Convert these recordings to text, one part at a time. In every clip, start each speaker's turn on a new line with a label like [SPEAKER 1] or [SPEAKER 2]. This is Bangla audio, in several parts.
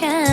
[SPEAKER 1] passion.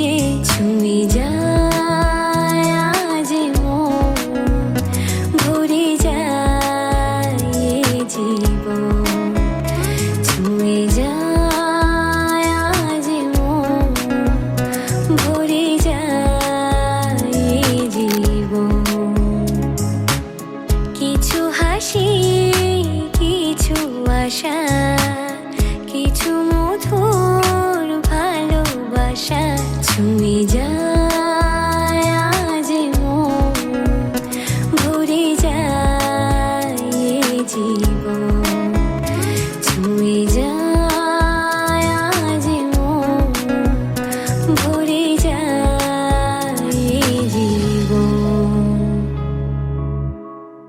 [SPEAKER 1] কাছে ছুঁয়ে যা